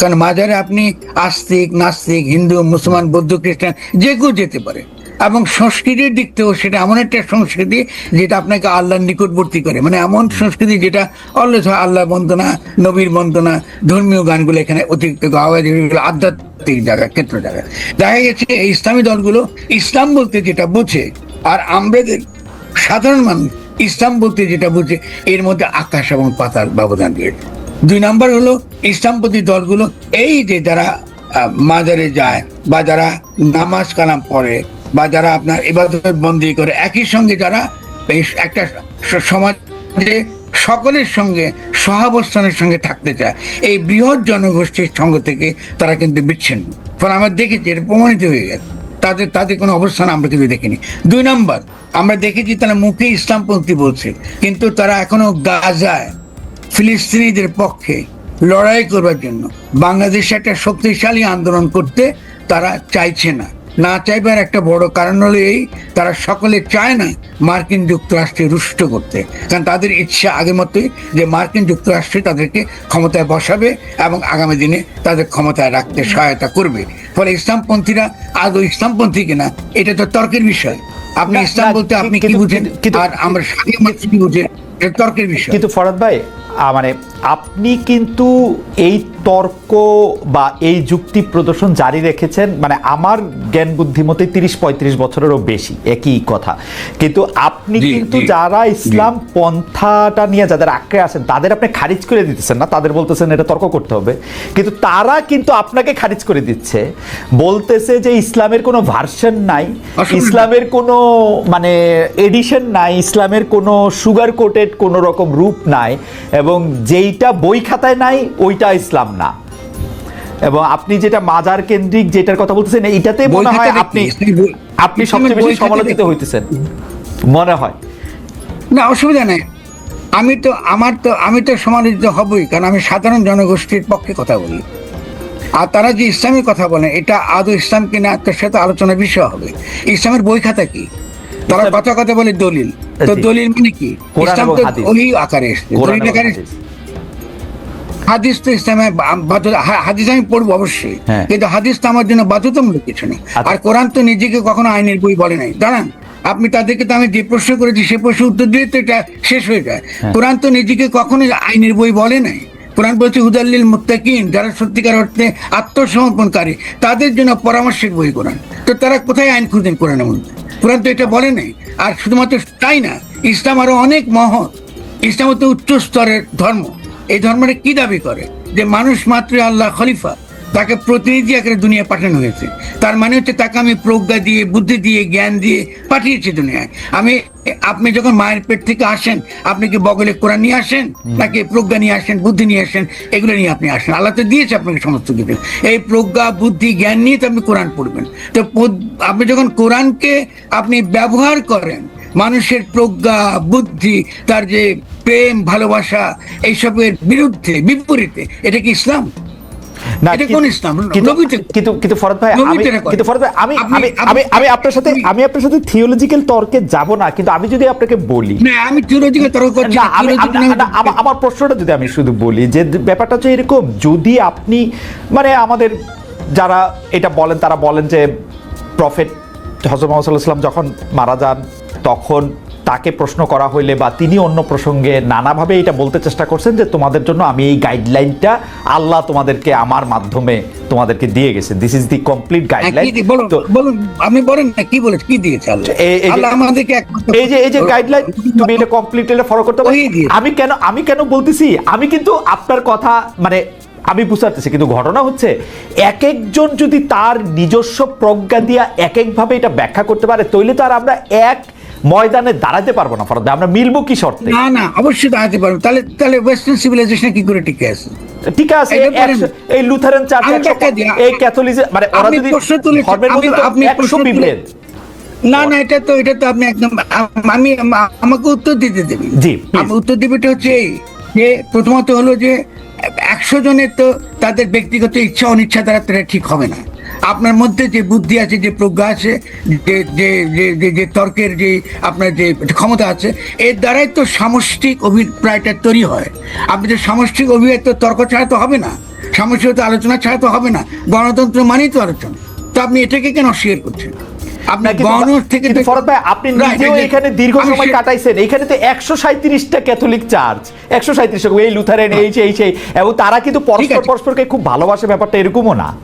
কারণ মাজারে আপনি আস্তিক, নাস্তিক, হিন্দু, মুসলমান, বৌদ্ধ, খ্রিস্টান, যে কেউ যেতে পারে। এবং সংস্কৃতির দিক থেকেও সেটা এমন একটা সংস্কৃতি যেটা আপনাকে আল্লাহর নিকটবর্তী করে। মানে এমন সংস্কৃতি যেটা হয় আল্লাহ বন্দনা, নবীর বন্দনা, ধর্মীয় গানগুলো এখানে অতিরিক্ত গাওয়া আধ্যাত্মিক জায়গা, ক্ষেত্র জায়গা। দেখা গেছে এই ইসলামী দলগুলো ইসলাম বলতে যেটা বোঝে, আর আমাদের সাধারণ মানুষ ইসলাম বলতে যেটা বুঝে, এর মধ্যে আকাশ এবং পাতার ব্যবধান রয়েছে। দুই নম্বর হলো ইসলামপন্থী দলগুলো, এই যে যারা মাজারে যায় বা যারা নামাজ কালাম পড়ে বা যারা আপনার ইবাদত বন্দি করে, একই সঙ্গে যারা একটা সমাজে সকলের সঙ্গে, সহাবস্থানের সঙ্গে থাকতে চায়, এই বৃহৎ জনগোষ্ঠীর সঙ্গ থেকে তারা কিন্তু বিচ্ছিন্ন। ফলে আমরা দেখেছি এটা প্রমাণিত হয়ে গেছে। তাদের তাদের কোনো অবস্থান আমরা কিন্তু দেখিনি। দুই নম্বর, আমরা দেখেছি তারা মুখে ইসলামপন্থী বলছে, কিন্তু তারা এখনও গাজায় ফিলিস্তিনিদের পক্ষে লড়াই করবার জন্য। বাংলাদেশে একটা শক্তিশালী আন্দোলন করতে তারা চাইছে না। না চাইবার একটা বড় কারণ হলো এই তারা সকলে চায় না মার্কিন যুক্তরাষ্ট্রে রুষ্ট করতে। কারণ তাদের ইচ্ছা আগের মতোই যে মার্কিন যুক্তরাষ্ট্রে তাদেরকে ক্ষমতায় বসাবে এবং আগামী দিনে তাদের ক্ষমতায় রাখতে সহায়তা করবে। ফলে ইসলামপন্থীরা আদৌ ইসলামপন্থী কিনা এটা তো তর্কের বিষয়। আপনি ইসলাম বলতে আপনি কি বুঝেন? আর আমরা মানুষ কি বুঝে এটা তর্কের বিষয়। কিন্তু ফরাদ ভাই মানে আপনি কিন্তু এই তর্ক বা এই যুক্তি প্রদর্শন জারি রেখেছেন মানে আমার জ্ঞান বুদ্ধিমতে তিরিশ পঁয়ত্রিশ বছরেরও বেশি একই কথা। কিন্তু আপনি কিন্তু যারা ইসলাম পন্থাটা নিয়ে যাদের আঁকড়ে আছেন তাদের আপনি খারিজ করে দিতেছেন না তাদের বলতেছেন এটা তর্ক করতে হবে। কিন্তু তারা কিন্তু আপনাকে খারিজ করে দিচ্ছে বলতেছে যে ইসলামের কোনো ভার্সন নাই ইসলামের কোনো মানে এডিশন নাই ইসলামের কোনো সুগার কোটেড কোনো রকম রূপ নাই এবং যেইটা বই খাতায় নাই ওইটা ইসলাম না। এবং আপনি যেটা মাজার কেন্দ্রিক যেটার কথা বলতেছেন এইটাতে মনে হয় আপনি আপনি সবচেয়ে বেশি সমালোচিত হইতেছেন। মনে হয়। না অসুবিধা নেই। আমি তো আমার তো আমি তো সমালোচিত হবই কারণ আমি সাধারণ জনগোষ্ঠীর পক্ষে কথা বলি। আর তারা যে ইসলামের কথা বলে এটা আদৌ ইসলাম কিনা তার সাথে আলোচনার বিষয় হবে। ইসলামের বই খাতা কি? তারা কথা কথা বলে দলিল। তো দলিল মানে কি? কোরআন ইসলাম তো ওই আকারে কোরআন আকারে হাদিস। তো ইসলামে হাদিস আমি পড়ব অবশ্যই। হ্যাঁ। কিন্তু হাদিস তো আমার জন্য বাধ্যতামূলক কিছু নেই আচ্ছা। আর কোরআন তো নিজেকে কখনো আইনের বই বলে নাই। দাঁড়ান আপনি তাদেরকে তো আমি যে প্রশ্ন করেছি সে প্রশ্ন উত্তর দিয়ে তো এটা শেষ হয়ে যায়। হ্যাঁ। কোরআন তো নিজেকে কখনো আইনের বই বলে নাই। কোরআন বলছে হুদাল্লিল মুত্তাকিন যারা সত্যিকার অর্থে আত্মসমর্পণকারী তাদের জন্য পরামর্শের বই কোরআন। তো তারা কোথায় আইন খুঁজেন কোরআনের মধ্যে? কোরআন তো এটা বলে নাই। আর শুধুমাত্র তাই না, ইসলাম আরও অনেক মহৎ। ইসলাম হচ্ছে উচ্চ স্তরের ধর্ম। এই ধর্মটা কি দাবি করে? যে মানুষ মাত্র আল্লাহ খলিফা। তাকে প্রতিনিধি আকারে দুনিয়া পাঠানো হয়েছে। তার মানে হচ্ছে তাকে আমি প্রজ্ঞা দিয়ে বুদ্ধি দিয়ে জ্ঞান দিয়ে পাঠিয়েছি দুনিয়ায়। আমি আপনি যখন মায়ের পেট থেকে আসেন আপনি কি বগলে কোরআন নিয়ে আসেন? নাকি প্রজ্ঞা নিয়ে আসেন বুদ্ধি নিয়ে আসেন? এগুলো নিয়ে আপনি আসেন। আল্লাহ তো দিয়েছে আপনাকে সমস্ত কিছু। এই প্রজ্ঞা বুদ্ধি জ্ঞান নিয়ে তো আপনি কোরআন পড়বেন। তো আপনি যখন কোরআনকে আপনি ব্যবহার করেন মানুষের প্রজ্ঞা বুদ্ধি তার যে প্রেম ভালোবাসা এইসবের বিরুদ্ধে বিপরীতে এটা কি ইসলাম? না, এটা কি- কোন ইসলাম? কিন্তু- কিন্তু কিন্তু ফরদ ভাই আমি কিন্তু ফরদ ভাই আমি আমি আমি আমি আপনার সাথে আমি আপনার সাথে থিওলজিক্যাল তর্কে যাব না কিন্তু আমি যদি আপনাকে বলি না আমি থিওলজিক্যাল তর্ক করছি না না, আমি theological আমি- আমি- না, আমার- আমার প্রশ্নটা যদি আমি শুধু বলি যে ব্যাপারটা হচ্ছে এরকম যদি আপনি মানে আমাদের যারা এটা বলেন তারা বলেন যে প্রফেট হজরত মোহাম্মদ সাল্লাহ যখন মারা যান তখন তাকে প্রশ্ন করা হইলে বা তিনি অন্য প্রসঙ্গে নানাভাবে এটা বলতে চেষ্টা করছেন যে তোমাদের জন্য আমি এই গাইডলাইনটা আল্লাহ তোমাদেরকে আমার মাধ্যমে তোমাদেরকে দিয়ে গেছে। দিস ইজ দি কমপ্লিট হ্যাঁ, গাইডলাইন বলুন বলুন আপনি বলেন না কি বলে কি দিয়েছে আল্লাহ? এই- এই যে- আমাদেরকে এই যে এই যে গাইডলাইন তুমি এটা কমপ্লিট এটা ফলো করতে পারো? আমি কেন আমি কেন বলতেছি? আমি কিন্তু আপনার কথা মানে আমি বুঝতে কিন্তু ঘটনা হচ্ছে এক একজন যদি তার নিজস্ব প্রজ্ঞা দিয়া এক একভাবে এটা ব্যাখ্যা করতে পারে তৈলে তো আর আমরা এক ময়দানে দাঁড়াতে পারব না ফরদ আমরা মিলবো কি শর্তে? না না অবশ্যই দাঁড়াতে পারব তাহলে তাহলে ওয়েস্টার্ন সিভিলাইজেশন কি করে টিকে আছে? ঠিক আছে এই লুথারেন চার্চ। এই ক্যাথলিক মানে ওরা যদি ধর্মের মধ্যে তো আপনি একশো বিভেদ। না না এটা তো এটা তো আপনি একদম আমি আমাকে উত্তর দিতে দেবেন। জি. আমি উত্তর দেবেটা হচ্ছে এই যে প্রথমত হলো যে একশো জনের তো তাদের ব্যক্তিগত ইচ্ছা অনিচ্ছা দ্বারা তারা ঠিক হবে না। আপনার মধ্যে যে বুদ্ধি আছে যে প্রজ্ঞা আছে যে যে যে- যে- যে তর্কের যে আপনার যে ক্ষমতা আছে এর দ্বারাই তো সামষ্টিক অভিপ্রায়টা তৈরি হয়। আপনি যে সামষ্টিক অভিপ্রায় তো তর্ক ছাড়া তো হবে না সামষ্টিকতা আলোচনা ছাড়া তো হবে না গণতন্ত্র মানেই তো আলোচনা। তো আপনি এটাকে কেন অস্বীকার করছেন? আপনি না, কিন্তু- গণ থেকে ফরদ ভাই আপনি নিজেও এখানে দীর্ঘ সময় কাটাইছেন। এখানে তো একশো সাঁত্রিশটা ক্যাথলিক চার্চ। একশো সাঁত্রিশ এই লুথারেন এই সেই সেই এবং তারা কিন্তু পরস্পর পরস্পরকে খুব ভালোবাসে ব্যাপারটা এরকমও না।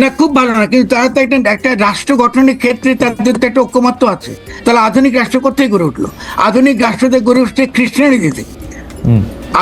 না খুব ভালো না কিন্তু তারা তো একটা একটা রাষ্ট্র গঠনের ক্ষেত্রে তাদের তো একটা ঐক্যমত্য আছে। তাহলে আধুনিক রাষ্ট্র কোথায় গড়ে উঠল? আধুনিক রাষ্ট্রতে গড়ে উঠছে খ্রিস্টানিটিতে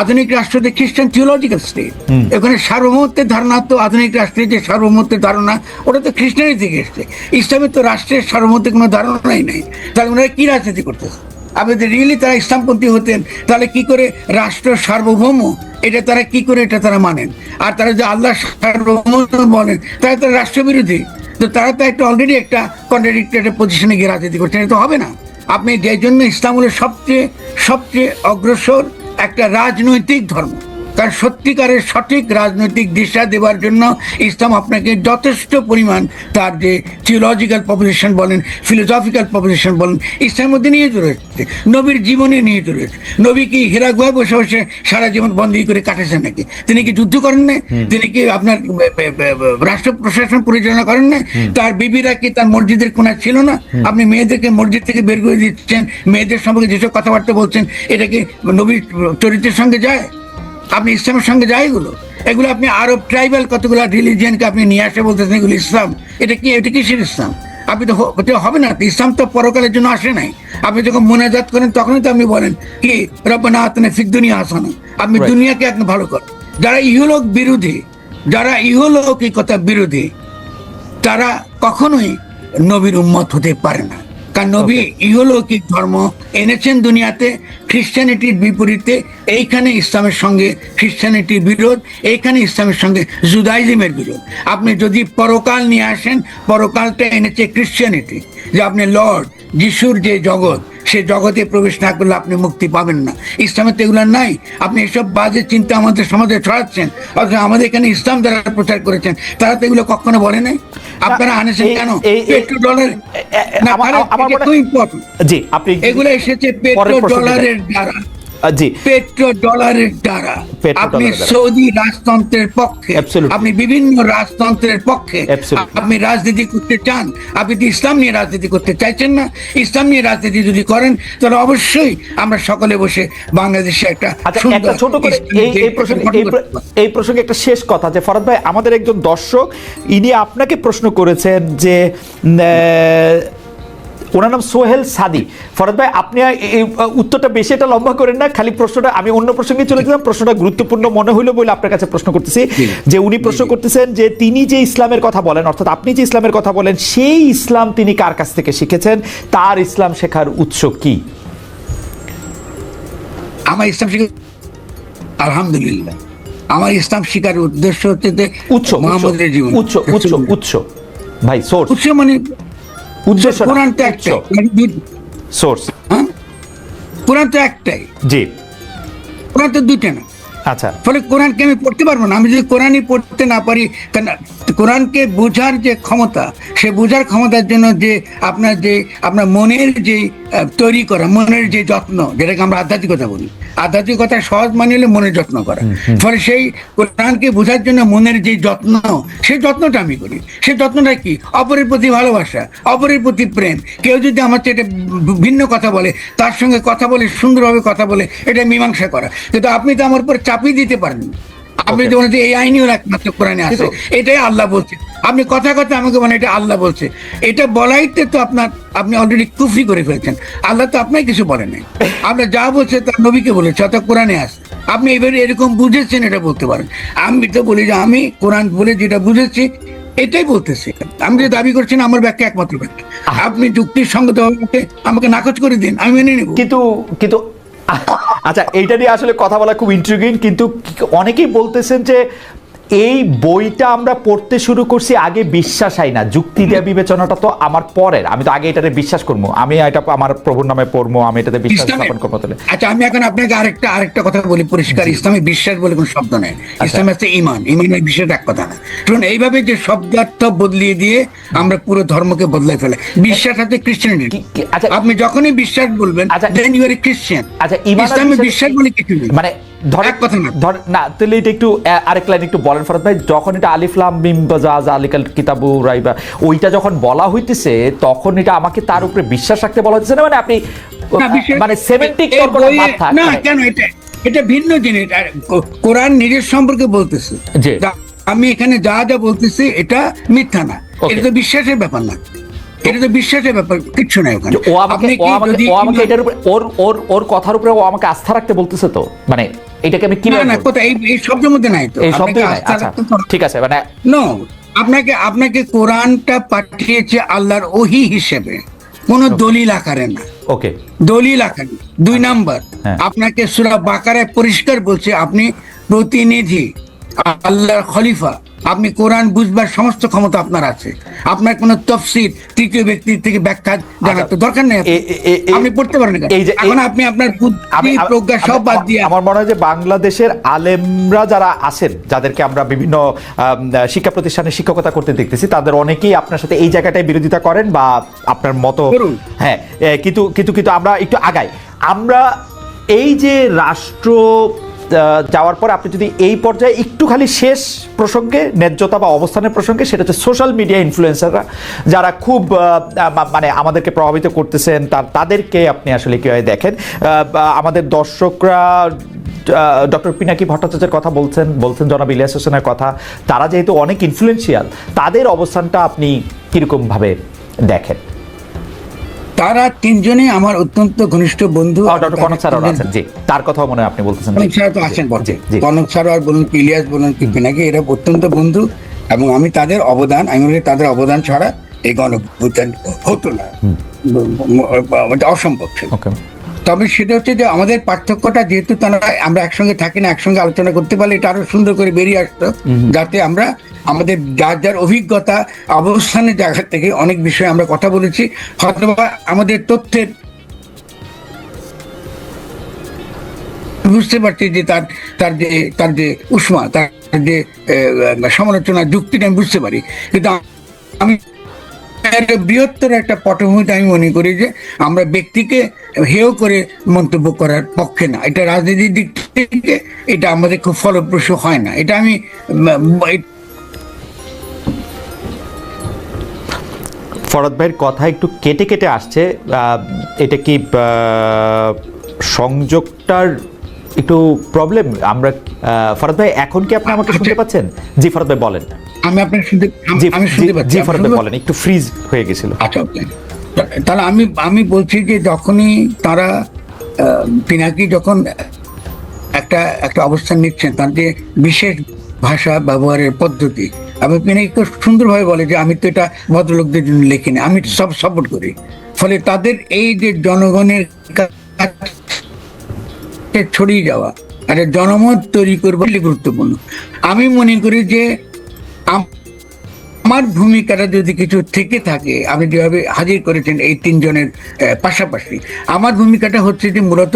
আধুনিক রাষ্ট্রতে খ্রিস্টান থিওলজিক্যাল স্টেট। এখানে সার্বভৌমত্বের ধারণা তো আধুনিক রাষ্ট্রের যে সার্বভৌমত্বের ধারণা ওটা তো খ্রিস্টানি থেকে এসছে। ইসলামের তো রাষ্ট্রের সার্বভৌমত্বের কোনো ধারণাই নাই। তাহলে ওনারা কি রাজনীতি করতেছে? আপনি যদি রিয়েলি তারা ইসলামপন্থী হতেন, তাহলে কি করে রাষ্ট্র সার্বভৌম? এটা তারা কি করে, এটা তারা মানেন? আর তারা যদি আল্লাহ সার্বভৌম বলেন, তাহলে তারা রাষ্ট্রবিরোধী। তো তারা তো একটা অলরেডি একটা কন্ট্রাডিক্টেড পজিশনে গিয়ে রাজনীতি করছেন এটা তো হবে না। আপনি যে জন্য ইসলাম হলো সবচেয়ে সবচেয়ে অগ্রসর একটা রাজনৈতিক ধর্ম। কারণ সত্যিকারের সঠিক রাজনৈতিক দিশা দেওয়ার জন্য ইসলাম আপনাকে যথেষ্ট পরিমাণ তার যে থিওলজিক্যাল পপুলেশন বলেন ফিলোসফিক্যাল পপুলেশন বলেন ইসলামের মধ্যে নিহিত রয়েছে। নবীর জীবনে নিহিত রয়েছে। নবী কি হেরা গুহায় বসে বসে সারা জীবন বন্দী করে কাটেছেন নাকি? তিনি কি যুদ্ধ করেন না তিনি কি আপনার রাষ্ট্র প্রশাসন পরিচালনা করেন না তার বিবিরা কি তার মসজিদের কোনায় ছিল না? আপনি মেয়েদেরকে মসজিদ থেকে বের করে দিচ্ছেন মেয়েদের সম্পর্কে যেসব কথাবার্তা বলছেন এটা কি নবীর চরিত্রের সঙ্গে যায়? আপনি ইসলামের সঙ্গে যায় এগুলো এগুলো আপনি আরব ট্রাইবাল কতগুলো রিলিজিয়ানকে আপনি নিয়ে আসে বলতেছেন এগুলো ইসলাম? এটা কি এটা কিসের ইসলাম? আপনি তো হবে না ইসলাম তো পরকালের জন্য আসে নাই। আপনি যখন মোনাজাত করেন তখনই তো আপনি বলেন কি রব্বানা আতনা ফিদ দুনিয়া হাসানা। আপনি দুনিয়াকে একদম ভালো করেন। যারা ইহলোক বিরোধী যারা ইহলৌকিকতা বিরোধী তারা কখনোই নবীর উম্মত হতে পারে না। কারণ নবী ইহলৌকিক ধর্ম এনেছেন দুনিয়াতে খ্রিস্টানিটির বিপরীতে এইখানে ইসলামের সঙ্গে খ্রিস্টানিটির বিরোধ এইখানে ইসলামের সঙ্গে জুদাইজমের বিরোধ। আপনি যদি পরকাল নিয়ে আসেন পরকালটা এনেছে খ্রিস্টানিটি যে আপনি লর্ড যিশুর যে জগৎ সে জগতে প্রবেশ না করলে আপনি মুক্তি পাবেন না। ইসলামে তো এগুলো নাই। আপনি এসব বাজে চিন্তা আমাদের সমাজে ছড়াচ্ছেন। অথচ আমাদের এখানে ইসলাম যারা প্রচার করেছেন তারা তো এগুলো কখনো বলে নাই? আপনারা আনেছেন কেন? এই- এই- পেট্রো ডলার। জি আপনি এগুলো এসেছে পেট্রোল পেট্রো ডলারের দ্বারা। পেট্রোল জি। পেট্রো ডলারের দ্বারা। আপনি সৌদি রাজতন্ত্রের পক্ষে আপনি বিভিন্ন রাজতন্ত্রের পক্ষে আপনি রাজনীতি করতে চান। আপনি তো ইসলাম নিয়ে রাজনীতি করতে চাইছেন না। ইসলাম নিয়ে রাজনীতি যদি করেন তাহলে অবশ্যই আমরা সকলে বসে বাংলাদেশে একটা আচ্ছা একটা ছোট করে এই প্রসঙ্গে এই প্রসঙ্গে একটা শেষ কথা যে ফরাদ ভাই আমাদের একজন দর্শক ইনি আপনাকে প্রশ্ন করেছেন যে আহ, ওনার নাম সোহেল সাদি। ফরাদ ভাই আপনি এই- উত্তরটা বেশি এটা লম্বা করেন না খালি প্রশ্নটা আমি অন্য প্রসঙ্গে চলে গেলাম প্রশ্নটা গুরুত্বপূর্ণ মনে হইল বলে আপনার কাছে প্রশ্ন করতেছি। যে উনি প্রশ্ন করতেছেন যে তিনি যে ইসলামের কথা বলেন অর্থাৎ আপনি যে ইসলামের কথা বলেন সেই ইসলাম তিনি কার কাছ থেকে শিখেছেন? তার ইসলাম শেখার উৎস কি? আমার ইসলাম শিকার আলহামদুলিল্লাহ। আমার ইসলাম শিকার উদ্দেশ্য হচ্ছে যে উৎস মোহাম্মদের জীবন। উৎস উৎস উৎস। ভাই সোর্স উৎস মানে উদ্দেশ্য কোরআনটা একটাই। মানে সোর্স হ্যাঁ? কোরআন তো একটাই। জি। কোরআন তো দুইটা না। আচ্ছা। ফলে কোরআনকে আমি পড়তে পারব না। আমি যদি কোরআনই পড়তে না পারি কেন কোরআনকে বোঝার যে ক্ষমতা সে বোঝার ক্ষমতার জন্য যে আপনার যে আপনার মনের যে তৈরি করা মনের যে যত্ন যেটাকে আমরা আধ্যাত্মিকতা বলি। আধ্যাত্মিকতা সহজ মানে হলে মনের যত্ন করা। ফলে সেই কোরআনকে বোঝার জন্য মনের যে যত্ন সেই যত্নটা আমি করি। সেই যত্নটা কি? অপরের প্রতি ভালোবাসা অপরের প্রতি প্রেম। কেউ যদি আমার চেয়ে এটা ভিন্ন কথা বলে তার সঙ্গে কথা বলে সুন্দরভাবে কথা বলে এটা মীমাংসা করা। কিন্তু আপনি তো আমার উপর চাপিয়ে দিতে পারেন। আপনি. যেমন এই আইনিও একমাত্র কোরআনে আছে। এটাই আল্লাহ বলছে। আপনি কথা কথা আমাকে বলেন এটা আল্লাহ বলছে। এটা বলাইতে তো আপনার আপনি অলরেডি কুফরি করে ফেলছেন। আল্লাহ তো আপনাকে কিছু বলে নাই। আপনার যা বলছে তার নবীকে বলেছে অর্থাৎ কোরআনে আছে। আপনি এবারে এরকম বুঝেছেন এটা বলতে পারেন। আমি তো বলি যে আমি কোরআন বলে যেটা বুঝেছি এটাই বলতেছি। আমি যে দাবি করছেন আমার ব্যাখ্যা একমাত্র ব্যাখ্যা। আপনি যুক্তির সঙ্গত আমাকে নাকচ করে দিন আমি মেনে নেব। কিন্তু কিন্তু আচ্ছা এইটা নিয়ে আসলে কথা বলা খুব ইন্ট্রিগিং কিন্তু অনেকেই বলতেছেন যে এই বইটা আমরা পড়তে শুরু করছি আগে বিশ্বাস হয় না। যুক্তি দেওয়া বিবেচনাটা তো আমার পরের। আমি তো আগে এটাতে বিশ্বাস করব। আমি এটা আমার প্রভুর নামে পড়ব আমি এটাতে বিশ্বাস স্থাপন করব তাহলে। আচ্ছা আমি এখন আপনাকে আরেকটা আরেকটা কথা বলি পরিষ্কার। ইসলামে বিশ্বাস বলে কোনো শব্দ নেই। আচ্ছা। ইসলামে আছে ইমান ইমানের বিশ্বাস এক কথা না। শুনুন এইভাবে যে শব্দার্থ বদলিয়ে দিয়ে আমরা পুরো ধর্মকে বদলাই ফেলে বিশ্বাস আছে খ্রিস্টানিটি কি- কি- আচ্ছা। আপনি যখনই বিশ্বাস বলবেন আচ্ছা, দেন ইউ আর খ্রিস্টান আচ্ছা ইসলামে বিশ্বাস- বিশ্বাস বলে কিছু নেই। মানে ধরেন এক কথা না। ধর না তাহলে এটা একটু আরেক লাইন একটু বলেন ফরাদ ভাই যখন এটা আলিফলাম মিম বাজা জালিকাল কিতাবু রাইবা ওইটা যখন বলা হইতেছে তখন এটা আমাকে তার উপরে বিশ্বাস রাখতে বলা হচ্ছে না? মানে আপনি মানে সেমেন্টিক এই তর্কটা বইয়ে- বাদ থাক না মানে- কেন এটা এটা ভিন্ন জিনিস। কোরআন নিজের সম্পর্কে বলতেছে। আমি এখানে যা যা বলতেছি এটা মিথ্যা না। এটা তো বিশ্বাসের ব্যাপার না। এটা তো বিশ্বাসের ব্যাপার কিচ্ছু নাই ওখানে। ও আমাকে ও আমাকে ও আমাকে এটার উপরে ওর ওর ওর কথার উপরে ও আমাকে আস্থা রাখতে বলতেছে তো? মানে এটাকে আমি কি না না কোথায়? এই এই শব্দের মধ্যে নাই তো। এই আপনাকে নাই আচ্ছা ঠিক আছে মানে নো আপনাকে আপনাকে কোরআনটা পাঠিয়েছে আল্লাহর ওহি হিসেবে। কোন দলিল আকারে না। ওকে দলিল আকারে দুই নাম্বার হ্যাঁ। আপনাকে সুরা বাকারায় পরিষ্কার বলছে আপনি প্রতিনিধি আল্লাহর খলিফা আপনি কোরআন বুঝবার সমস্ত ক্ষমতা আপনার আছে। আপনার কোনো তফসিল তৃতীয় ব্যক্তির থেকে ব্যাখ্যা জানার তো দরকার নেই আপনি পড়তে পারেন এই যে- এখন আপনি আপনার বুদ্ধি প্রজ্ঞা সব বাদ দিয়ে আমার মনে হয় যে বাংলাদেশের আলেমরা যারা আছেন যাদেরকে আমরা বিভিন্ন শিক্ষা প্রতিষ্ঠানে শিক্ষকতা করতে দেখতেছি তাদের অনেকেই আপনার সাথে এই জায়গাটায় বিরোধিতা করেন বা আপনার মতো হ্যাঁ কিন্তু কিন্তু কিন্তু আমরা একটু আগাই। আমরা এই যে রাষ্ট্র যাওয়ার পর আপনি যদি এই পর্যায়ে একটু খালি শেষ প্রসঙ্গে, ন্যায্যতা বা অবস্থানের প্রসঙ্গে, সেটা হচ্ছে সোশ্যাল মিডিয়া ইনফ্লুয়েন্সাররা যারা খুব মানে আমাদেরকে প্রভাবিত করতেছেন, তার, তাদেরকে আপনি আসলে কীভাবে দেখেন? আমাদের দর্শকরা ডক্টর পিনাকি ভট্টাচার্যের কথা বলছেন বলছেন জনাব ইলিয়াস হোসেনের কথা। তারা যেহেতু অনেক ইনফ্লুয়েন্সিয়াল তাদের অবস্থানটা আপনি কীরকমভাবে দেখেন? তারা তিনজনই আমার অত্যন্ত ঘনিষ্ঠ বন্ধু। কনক স্যার আছেন। জি তার কথাও মনে আপনি বলতেছেন। কনক স্যার তো আছেন বটে। কনক আর বলুন ইলিয়াস বলুন কি পিনাকি এরা অত্যন্ত বন্ধু এবং আমি তাদের অবদান আমি বলি তাদের অবদান ছাড়া এই গণ হতো না। অসম্ভব ছিল। ওকে। তবে সেটা হচ্ছে যে আমাদের পার্থক্যটা যেহেতু তারা আমরা একসঙ্গে থাকি না একসঙ্গে আলোচনা করতে পারলে এটা আরও সুন্দর করে বেরিয়ে আসতো। যাতে আমরা আমাদের যার যার অভিজ্ঞতা অবস্থানের জায়গা থেকে অনেক বিষয়ে আমরা কথা বলেছি। হয়তো আমাদের তথ্যের বুঝতে পারছি যে তার তার যে তার যে উষ্মা তার যে সমালোচনা যুক্তিটা আমি বুঝতে পারি। কিন্তু আমি একটা বৃহত্তর একটা পটভূমিতে আমি মনে করি যে আমরা ব্যক্তিকে হেয় করে মন্তব্য করার পক্ষে না। এটা রাজনীতির দিক থেকে এটা আমাদের খুব ফলপ্রসূ হয় না। এটা আমি, ফরদ ভাইয়ের কথা একটু কেটে কেটে আসছে। এটা কি সংযোগটার একটু প্রবলেম আমরা ফরদ ভাই এখন কি আপনি আমাকে শুনতে। পাচ্ছেন? জি ফরদ ভাই বলেন। আমি আপনাকে শুনতে আমি শুনতে পাচ্ছি। জি ফরদ ভাই বলেন একটু ফ্রিজ হয়ে গেছিল। আচ্ছা তাহলে আমি আমি বলছি যে যখনই তারা পিনাকি যখন একটা একটা অবস্থান নিচ্ছেন তার যে বিশেষ ভাষা ব্যবহারের পদ্ধতি এবং পিনাকি খুব সুন্দরভাবে বলে যে আমি তো এটা ভদ্রলোকদের জন্য লিখিনি আমি সব সাপোর্ট করি। ফলে তাদের এই যে জনগণের ছড়িয়ে যাওয়া একটা জনমত তৈরি করব গুরুত্বপূর্ণ। আমি মনে করি যে আমার ভূমিকাটা যদি কিছু থেকে থাকে আপনি যেভাবে হাজির করেছেন এই তিনজনের পাশাপাশি আমার ভূমিকাটা হচ্ছে যে মূলত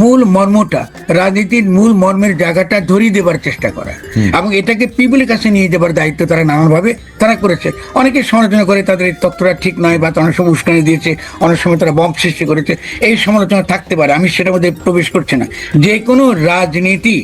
মূল মর্মটা রাজনীতির মূল মর্মের জায়গাটা ধরিয়ে দেবার চেষ্টা করা। এবং এটাকে পিপুলের কাছে নিয়ে যাবার দায়িত্ব তারা নানানভাবে তারা করেছে। অনেকে সমালোচনা করে তাদের তত্ত্বটা ঠিক নয় বা অনেক সময় উস্কানি দিয়েছে অনেক সময় তারা বম সৃষ্টি করেছে। এই সমালোচনা থাকতে পারে আমি সেটার মধ্যে প্রবেশ করছি না। যে কোনো রাজনীতি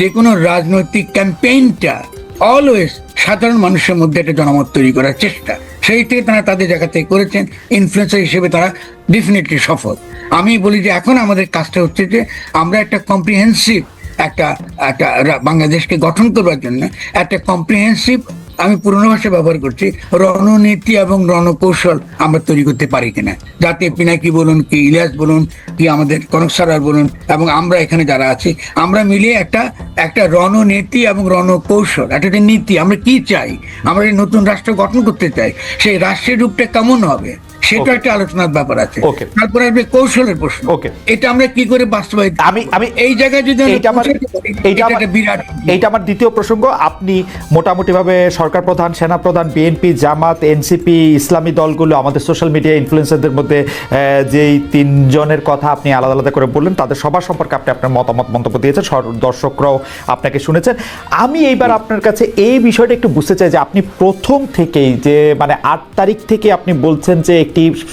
যে কোনো রাজনৈতিক ক্যাম্পেইনটা অলওয়েজ সাধারণ মানুষের মধ্যে একটা জনমত তৈরি করার চেষ্টা। সেই থেকে তারা তাদের জায়গা থেকে করেছেন। ইনফ্লুয়েন্সার হিসেবে তারা ডেফিনেটলি সফল। আমি বলি যে এখন আমাদের কাজটা হচ্ছে যে আমরা একটা কম্প্রিহেন্সিভ একটা একটা বাংলাদেশকে গঠন করবার জন্য একটা কম্প্রিহেন্সিভ আমি পুরনো ভাষা ব্যবহার করছি। রণনীতি এবং রণকৌশল আমরা তৈরি করতে পারি কিনা। যাতে পিনাকি বলুন, কি ইলিয়াস বলুন, কি আমাদের কনক সারার বলুন, এবং আমরা এখানে যারা আছি, আমরা মিলিয়ে একটা একটা রণনীতি এবং রণকৌশল, একটা যে নীতি, আমরা কি চাই? আমরা নতুন রাষ্ট্র গঠন করতে চাই, সেই রাষ্ট্রের রূপটা কেমন হবে? সেটা একটা আলোচনার ব্যাপার আছে. তারপরে আসবে কৌশলের প্রশ্ন। এটা আমরা কি করে বাস্তবায়িত আমি- আমি- এই জায়গায় যদি আমার এটা আমার বিরাট এইটা আমার দ্বিতীয় প্রসঙ্গ। আপনি মোটামুটিভাবে সরকার প্রধান সেনা প্রধান বিএনপি জামাত এনসিপি ইসলামী দলগুলো আমাদের সোশ্যাল মিডিয়া ইনফ্লুয়েন্সারদের মধ্যে যেই তিনজনের কথা আপনি আলাদা আলাদা করে বললেন তাদের সবার সম্পর্কে আপনি আপনার মতামত মন্তব্য দিয়েছেন। দর্শকরাও আপনাকে শুনেছেন। আমি এইবার আপনার কাছে এই বিষয়টা একটু বুঝতে চাই যে আপনি প্রথম থেকেই যে মানে আট তারিখ থেকে আপনি বলছেন যে একটি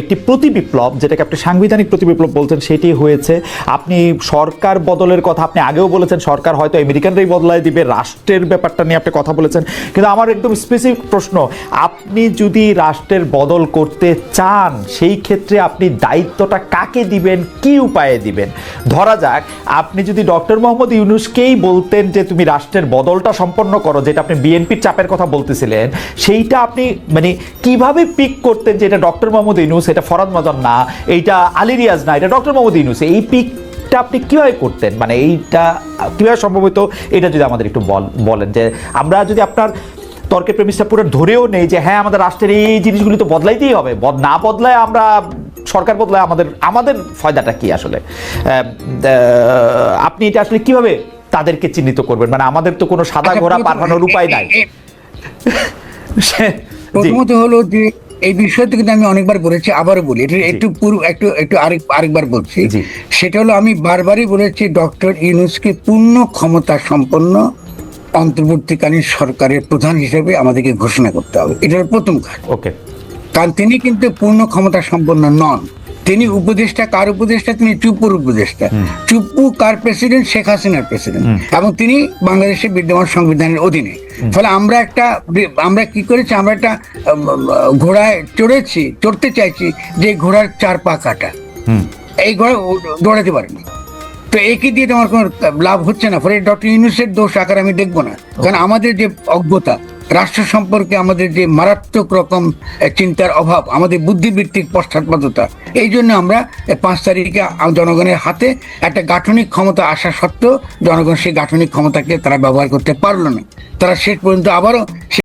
একটি প্রতি বিপ্লব, যেটাকে আপনি সাংবিধানিক প্রতি বিপ্লব বলছেন, সেটি হয়েছে আপনি সরকার বদলের কথা আপনি আগেও বলেছেন, সরকার হয়তো আমেরিকানরাই বদলায় দিবে, রাষ্ট্রের ব্যাপারটা নিয়ে আপনি কথা বলেছেন। কিন্তু আমার একদম স্পেসিফিক প্রশ্ন, আপনি যদি রাষ্ট্রের বদল করতে চান, সেই ক্ষেত্রে আপনি দায়িত্বটা কাকে দিবেন, কি উপায়ে দিবেন? ধরা যাক, আপনি যদি ডক্টর মোহাম্মদ ইউনুসকেই বলতেন যে তুমি রাষ্ট্রের বদলটা সম্পন্ন করো, যেটা আপনি বিএনপির চাপের কথা বলতেছিলেন, সেইটা আপনি মানে কীভাবে পিক করতেন যে এটা ডক্টর মোহাম্মদ ইউনুস এটা ফরাদ মজন না এইটা আলী রিয়াজ না এটা ডক্টর মোহাম্মদ ইউনুস। এই পিকটা আপনি কীভাবে করতেন? মানে এইটা কীভাবে সম্ভবত? এটা যদি আমাদের একটু বলেন যে আমরা যদি আপনার তর্কের প্রেমিসটা পুরো ধরেও নেই যে হ্যাঁ আমাদের রাষ্ট্রের এই জিনিসগুলি তো বদলাইতেই হবে। না বদলায় আমরা সরকার বদলায় আমাদের আমাদের ফায়দাটা কি আসলে? আপনি এটা আসলে কীভাবে তাদেরকে চিহ্নিত করবেন? মানে আমাদের তো কোনো সাদা আচ্ছা, ঘোড়া পাঠানোর উপায় নাই। প্রথমত হলো যে এই বিষয়টা কিন্তু আমি অনেকবার বলেছি আবারও বলি এটা একটু পুরো একটু একটু আরেক আরেকবার বলছি। সেটা হলো আমি বারবারই বলেছি ডক্টর ইউনুসকে পূর্ণ ক্ষমতা সম্পন্ন অন্তর্বর্তীকালীন সরকারের প্রধান হিসেবে আমাদেরকে ঘোষণা করতে হবে। এটা প্রথম কাজ। ওকে। কারণ তিনি কিন্তু পূর্ণ ক্ষমতা সম্পন্ন নন। তিনি উপদেষ্টা কার উপদেষ্টা? তিনি চুপুর উপদেষ্টা। চুপ্পু কার প্রেসিডেন্ট? শেখ হাসিনার প্রেসিডেন্ট। এবং তিনি বাংলাদেশের বিদ্যমান সংবিধানের অধীনে। ফলে আমরা একটা আমরা কি করেছি আমরা একটা ঘোড়ায় চড়েছি চড়তে চাইছি যে ঘোড়ার চার পা কাটা। এই ঘোড়া দৌড়াতে পারেনি। তো একই দিয়ে আমার কোনো লাভ হচ্ছে না ফলে ডক্টর ইউনুসের দোষ আকার আমি দেখব না। কারণ আমাদের যে অজ্ঞতা রাষ্ট্র সম্পর্কে আমাদের যে মারাত্মক রকম চিন্তার অভাব আমাদের বুদ্ধিবৃত্তিক পশ্চাৎপদতা এই জন্য আমরা পাঁচ তারিখে জনগণের হাতে একটা গাঠনিক ক্ষমতা আসা সত্ত্বেও জনগণ সেই গাঠনিক ক্ষমতাকে তারা ব্যবহার করতে পারল না। তারা শেষ পর্যন্ত আবারও